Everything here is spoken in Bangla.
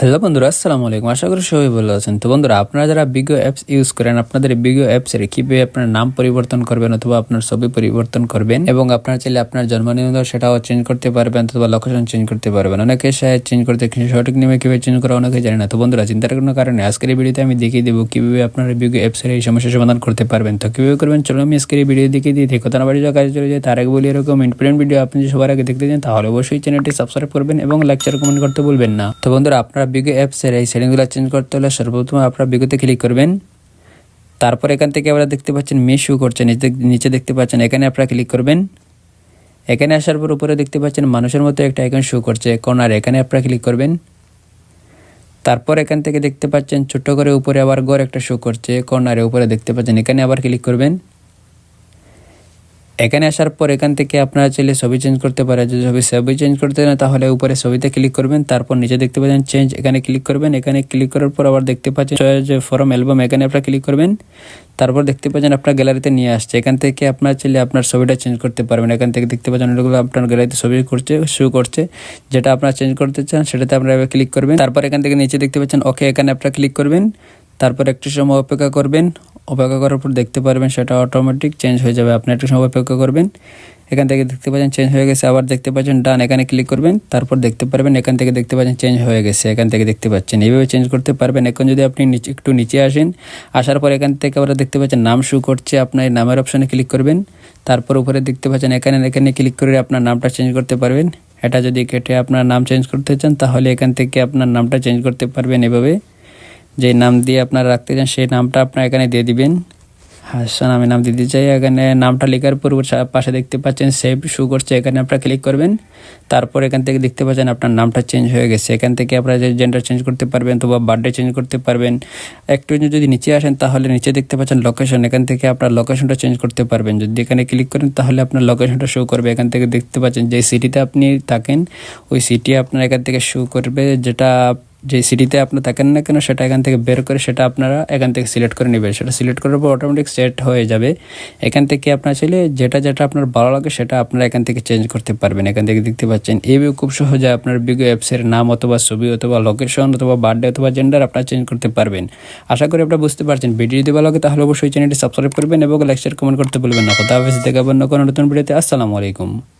হ্যালো বন্ধুরা, আসসালামু আলাইকুম। আশা করি সবাই ভালো আছেন। তো বন্ধুরা, আপনারা যারা বিগো অ্যাপস ইউজ করেন, আপনাদের বিগো অ্যাপসের কীভাবে আপনার নাম পরিবর্তন করবেন অথবা আপনার ছবি পরিবর্তন করবেন এবং আপনার চাইলে আপনার জন্ম নিবন্ধন সেটাও চেঞ্জ করতে পারবেন অথবা লোকেশন চেঞ্জ করতে পারবেন। অনেকে সাহেব চেঞ্জ করতে সঠিক নিয়মে কীভাবে চেঞ্জ করা অনেকে জানে না। তো বন্ধুরা, চিন্তার কোনো কারণে আজকের ভিডিওতে আমি দেখিয়ে দেবো কীভাবে আপনার বিগো অ্যাপসের এই সমস্যার সমাধান করতে পারবেন। তো কীভাবে করবেন? চলো আমি আজকের ভিডিও দেখিয়ে দিই। থেকে কথা বাড়ি কাজে চলে যায়। তার আগে বলি, এরকম ইম্পর্টেন্ট ভিডিও আপনি সবার আগে দেখতে চান, তাহলে অবশ্যই চ্যানেলটি সাবস্ক্রাইব করবেন এবং লেকচার কমেন্ট করতে ভুলবেন না। তো বন্ধুরা, আপনারা বিগো অ্যাপসের এই সেটিংগুলো চেঞ্জ করতে হলে সর্বপ্রথম আপনারা বিগোতে ক্লিক করবেন। তারপর এখান থেকে আপনারা দেখতে পাচ্ছেন মে শু করছে, নিচে নিচে দেখতে পাচ্ছেন, এখানে আপনারা ক্লিক করবেন। এখানে আসার পর উপরে দেখতে পাচ্ছেন মানুষের মতো একটা আইকন শো করছে কর্নার এখানে আপনারা ক্লিক করবেন। তারপর এখান থেকে দেখতে পাচ্ছেন ছোট্ট করে উপরে আবার গড় একটা শো করছে কর্নারে উপরে দেখতে পাচ্ছেন, এখানে আবার ক্লিক করবেন। এখানে আসার পর এখান থেকে আপনারা চাইলে ছবি চেঞ্জ করতে পারেন। যদি ছবি ছবি চেঞ্জ করতে না তাহলে উপরে ছবিতে ক্লিক করবেন, তারপর নিচে দেখতে পাচ্ছেন চেঞ্জ এখানে ক্লিক করবেন। এখানে ক্লিক করার পর আবার দেখতে পাচ্ছেন যে ফরম অ্যালবাম এখানে আপনারা ক্লিক করবেন। তারপর দেখতে পাচ্ছেন আপনার গ্যালারিতে নিয়ে আসছে। এখান থেকে আপনার চাইলে আপনার ছবিটা চেঞ্জ করতে পারবেন। এখান থেকে দেখতে পাচ্ছেন অনেকগুলো আপনার গ্যালারিতে ছবি করছে শো করছে। যেটা আপনারা চেঞ্জ করতে চান, সেটাতে আপনারা ক্লিক করবেন। তারপর এখান থেকে নিচে দেখতে পাচ্ছেন ওকে এখানে আপনারা ক্লিক করবেন। তারপর একটু সময় অপেক্ষা করবেন। অপেক্ষা করার পর দেখতে পারবেন সেটা অটোমেটিক চেঞ্জ হয়ে যাবে। আপনি একটু সময় অপেক্ষা করবেন। এখান থেকে দেখতে পাচ্ছেন চেঞ্জ হয়ে গেছে। আবার দেখতে পাচ্ছেন ডান এখানে ক্লিক করবেন। তারপর দেখতে পারবেন এখান থেকে দেখতে পাচ্ছেন চেঞ্জ হয়ে গেছে। এখান থেকে দেখতে পাচ্ছেন। এইভাবে চেঞ্জ করতে পারবেন। এখন যদি আপনি নিচে, একটু নিচে আসেন, আসার পর এখান থেকে আবার দেখতে পাচ্ছেন নাম শু করছে। আপনার নামের অপশানে ক্লিক করবেন। তারপর উপরে দেখতে পাচ্ছেন এখানে এখানে ক্লিক করে আপনার নামটা চেঞ্জ করতে পারবেন। এটা যদি কেটে আপনার নাম চেঞ্জ করতে চান, তাহলে এখান থেকে আপনার নামটা চেঞ্জ করতে পারবেন এভাবে। যে নাম দিয়ে আপনারা রাখতে চান, সেই নামটা আপনার এখানে দিয়ে দিবেন। হাসান, আমি নাম দিতে চাই। এখানে নামটা লেখার পর পাশে দেখতে পাচ্ছেন সেভ শু করছে। এখানে আপনারা ক্লিক করবেন। তারপর এখান থেকে দেখতে পাচ্ছেন আপনার নামটা চেঞ্জ হয়ে গেছে। এখান থেকে আপনারা যে জেন্ডার চেঞ্জ করতে পারবেন, অথবা বার্থডে চেঞ্জ করতে পারবেন। একটু যদি নিচে আসেন, তাহলে নিচে দেখতে পাচ্ছেন লোকেশন এখান থেকে আপনার লোকেশনটা চেঞ্জ করতে পারবেন। যদি এখানে ক্লিক করেন, তাহলে আপনার লোকেশনটা শো করবে। এখান থেকে দেখতে পাচ্ছেন যে সিটিতে আপনি থাকেন, ওই সিটি আপনার এখান থেকে শো করবে, যেটা যে সিটিতে আপনি থাকেন না কেন, সেটা এখান থেকে বের করে সেটা আপনারা এখান থেকে সিলেক্ট করে নেবেন। সেটা সিলেক্ট করার পর অটোমেটিক সেট হয়ে যাবে। এখান থেকে আপনার চাইলে যেটা যেটা আপনার ভালো লাগে, সেটা আপনারা এখান থেকে চেঞ্জ করতে পারবেন। এখান থেকে দেখতে পাচ্ছেন এইভাবে খুব সহজে আপনার বিগো অ্যাপসের নাম অথবা ছবি অথবা লোকেশন অথবা বার্থডে অথবা জেন্ডার আপনারা চেঞ্জ করতে পারবেন। আশা করি আপনারা বুঝতে পারছেন। ভিডিও যদি ভালো লাগে, তাহলে অবশ্যই চ্যানেলটি সাবস্ক্রাইব করবেন এবং লেকচার কমেন্ট করতে বলবেন না। কথা হাফেজ দেখাবেন না কোনো নতুন ভিডিওতে। আসসালামু আলাইকুম।